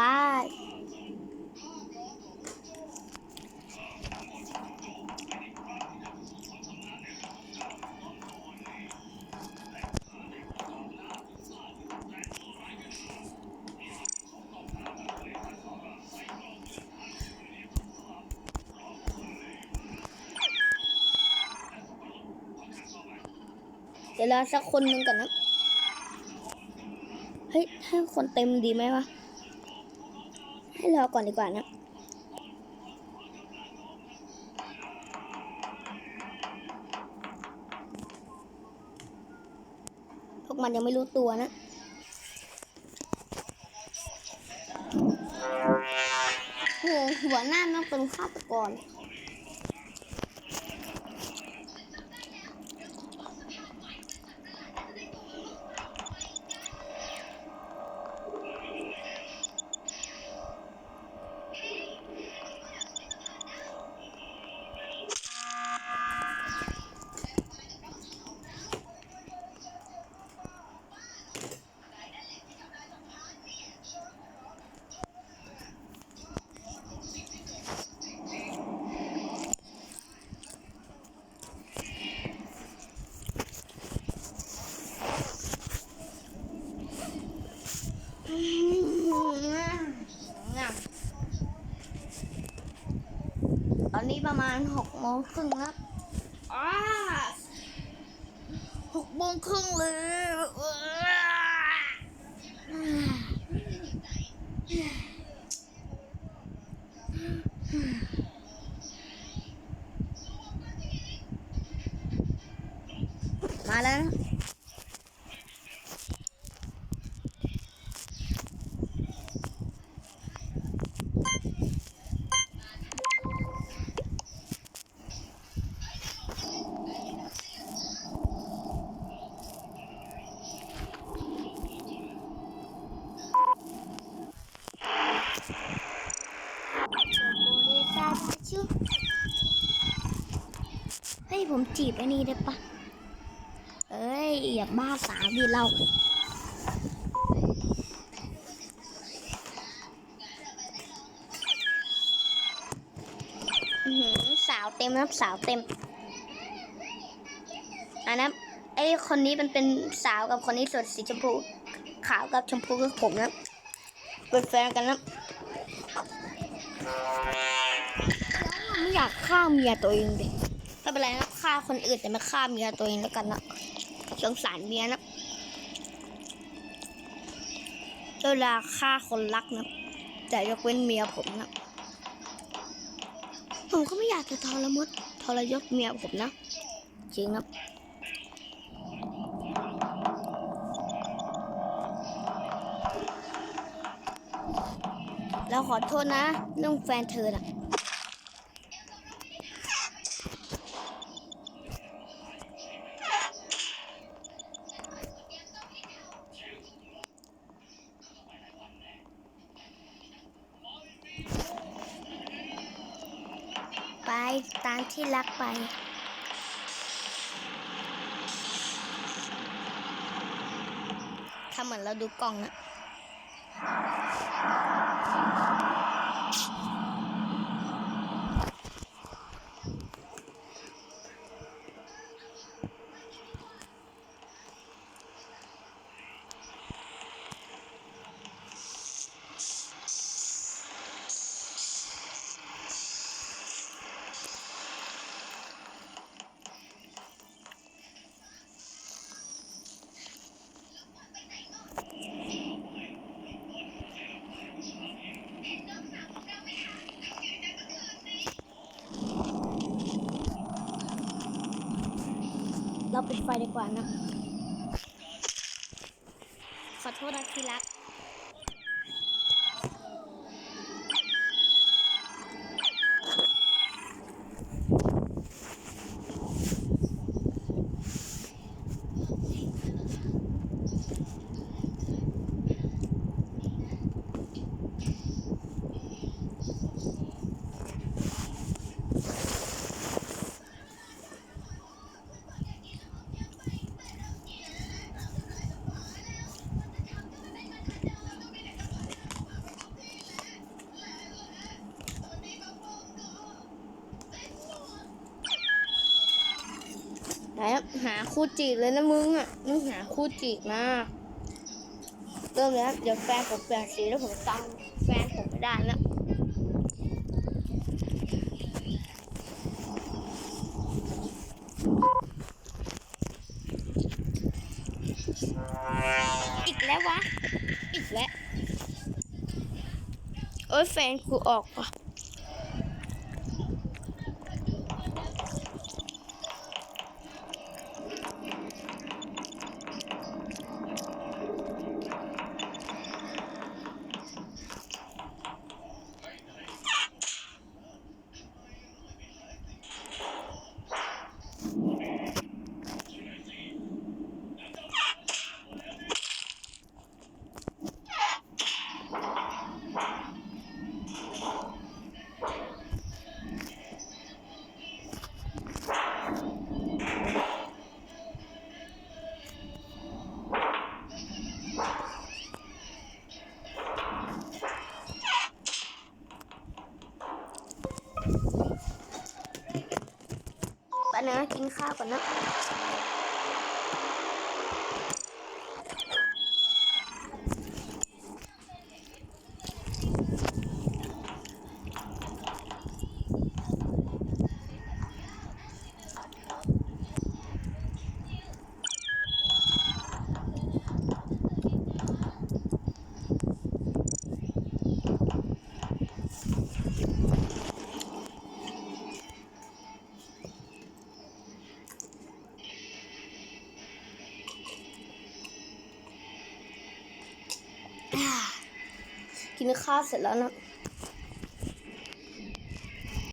ไปเดี๋ยวรอสักคนหนึ่งก่อนนะ เฮ้ย ให้คนเต็มดีไหมวะ ให้รอก่อนดีกว่านะพวกมันยังไม่รู้ตัวนะโหหัวหน้าต้องเป็นฆาตกร อนนี้ประมาณหกโมงครึ่งแล้วหกโมงครึ่งเลยอ้ามาแล้วนะ เฮ้ย ผม จีบไอ้นี่ได้ปะเอ้ยอย่าบ้าสาวดิเราสาวเต็มนะครับสาวเต็มอันนั้นไอ้คนนี้มันเป็นสาวกับคนนี้สดสีชมพูขาวกับชมพูคือผมนะเป็นแฟนกันนะไม่อยากฆ่าเมียตัวเองดิ ไม่เป็นไรนะฆ่าคนอื่นแต่ไม่ฆ่าเมียตัวเองแล้วกันนะสงสารเมียนะเวลาฆ่าคนรักนะแต่ยกเว้นเมียผมนะผมก็ไม่อยากจะทรมดทรยศเมียผมนะ จริงครับแล้วขอโทษนะเรื่องแฟนเธอน่ะ ตามที่รักไป ทำเหมือนเราดูกล้องนะ เราปิดไฟดีกว่านะ ขอโทษนะที่รัก หาคู่จีบเลยนะมึงอะมึงหาคู่จีบนะเริ่มแล้วเดี๋ยวแฟนผมเปลี่ยนสีแล้วผมจำแฟนผมไม่ได้แล้วอีกแล้ววะ อีกแล้วเอ้ยแฟนกูออกว่ะ นะกินข้าวก่อนนะ กินข้าวเสร็จแล้วนะ